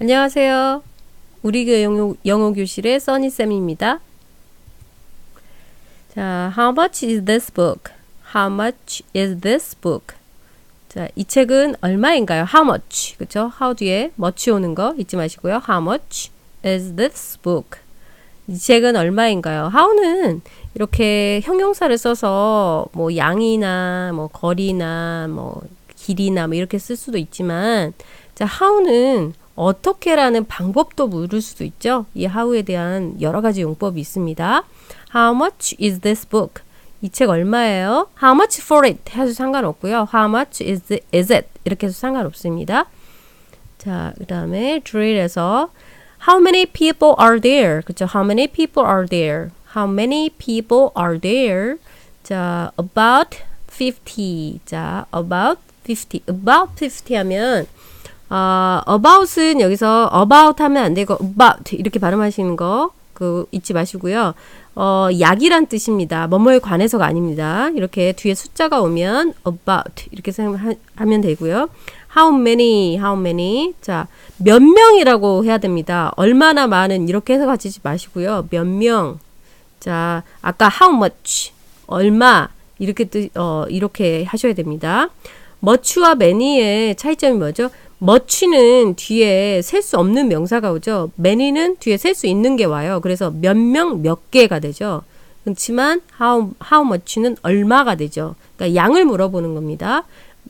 안녕하세요. 우리 영어, 영어 교실의 써니 쌤입니다. 자, How much is this book? How much is this book? 자, 이 책은 얼마인가요? How much. 그쵸? How 뒤에 much 오는 거 잊지 마시고요. How much is this book? 이 책은 얼마인가요? how는 이렇게 형용사를 써서 뭐 양이나 뭐 거리나 뭐 길이나 뭐 이렇게 쓸 수도 있지만 자, how는 어떻게라는 방법도 물을 수도 있죠. 이 how에 대한 여러 가지 용법이 있습니다. How much is this book? 이 책 얼마예요? How much for it? 해도 상관없고요. How much is, it- is it? 이렇게 해도 상관없습니다. 자, 그 다음에 drill에서 How many people are there? 그쵸? How many people are there? How many people are there? 자, about 50. 자, about 50. About 50 하면 아, about은 여기서 about 하면 안 되고 about 이렇게 발음하시는 거 그 잊지 마시고요. 어, 약이란 뜻입니다. 뭐뭐에 관해서가 아닙니다. 이렇게 뒤에 숫자가 오면 about 이렇게 생각하면 되고요. how many, how many. 자, 몇 명이라고 해야 됩니다. 얼마나 많은 이렇게 해서 가지지 마시고요. 몇 명. 자, 아까 how much 얼마 이렇게 뜻, 어, 이렇게 하셔야 됩니다. much와 many의 차이점이 뭐죠? Much는 뒤에 셀 수 없는 명사가 오죠. many는 뒤에 셀 수 있는 게 와요. 그래서 몇 명, 몇 개가 되죠. 그렇지만 how, how much는 얼마가 되죠. 그러니까 양을 물어보는 겁니다.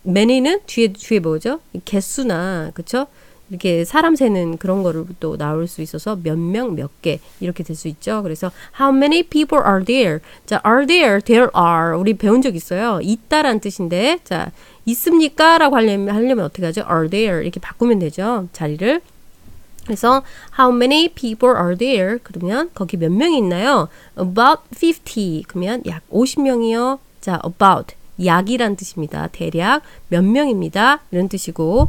many는 뒤에 뒤에 뭐죠? 개수나 그쵸? 이렇게 사람 세는 그런 거를 또 나올 수 있어서 몇 명, 몇 개 이렇게 될 수 있죠. 그래서 how many people are there? 자, are there? There are. 우리 배운 적 있어요. 있다란 뜻인데 자, 있습니까?라고 하려면 하려면 어떻게 하죠? are there 이렇게 바꾸면 되죠. 자리를. 그래서 how many people are there? 그러면 거기 몇 명이 있나요? about 50. 그러면 약 50명이요. 자, about 약이란 뜻입니다. 대략 몇 명입니다. 이런 뜻이고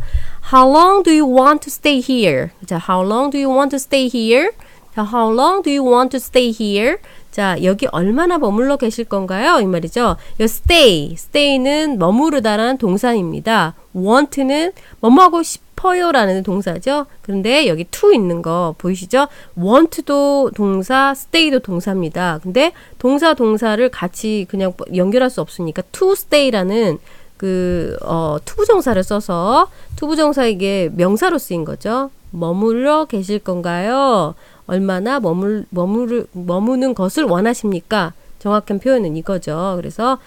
how long do you want to stay here? 자, how long do you want to stay here? 자, how long do you want to stay here? 자, 여기 얼마나 머물러 계실 건가요? 이 말이죠. 이 stay, stay는 머무르다라는 동사입니다. want는 뭐뭐하고 싶어요라는 동사죠. 그런데 여기 to 있는 거 보이시죠? want도 동사, stay도 동사입니다. 근데 동사 동사를 같이 그냥 연결할 수 없으니까 to stay라는 그 어, 투부정사를 써서 투부정사 이게 명사로 쓰인 거죠. 머물러 계실 건가요? 얼마나 머물 머무르 머무는 것을 원하십니까? 정확한 표현은 이거죠. 그래서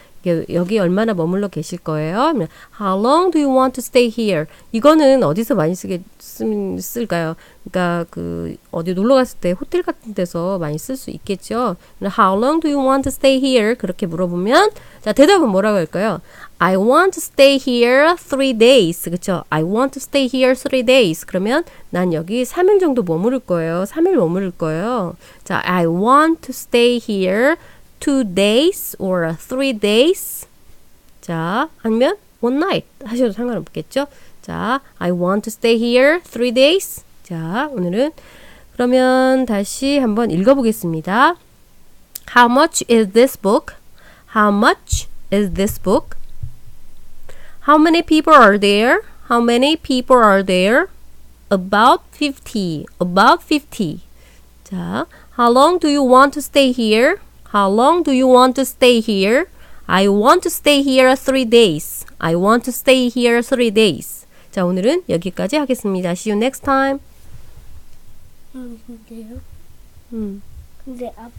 여기 얼마나 머물러 계실 거예요? How long do you want to stay here? 이거는 어디서 많이 쓰게 쓰, 쓸까요? 그러니까 그 어디 놀러 갔을 때 호텔 같은 데서 많이 쓸 수 있겠죠. How long do you want to stay here? 그렇게 물어보면 자 대답은 뭐라고 할까요? I want to stay here three days. 그쵸? I want to stay here three days. 그러면 난 여기 3일 정도 머무를 거예요. 3일 머무를 거예요. 자, I want to stay here two days or three days. 자, 아니면 one night 하셔도 상관없겠죠? 자, I want to stay here three days. 자, 오늘은 그러면 다시 한번 읽어보겠습니다. How much is this book? How much is this book? How many people are there? How many people are there? About 50. About 50. 자, how long do you want to stay here? How long do you want to stay here? I want to stay here three days. I want to stay here three days. 자, 오늘은 여기까지 하겠습니다. See you next time. 음, 근데요? 음. 근데 아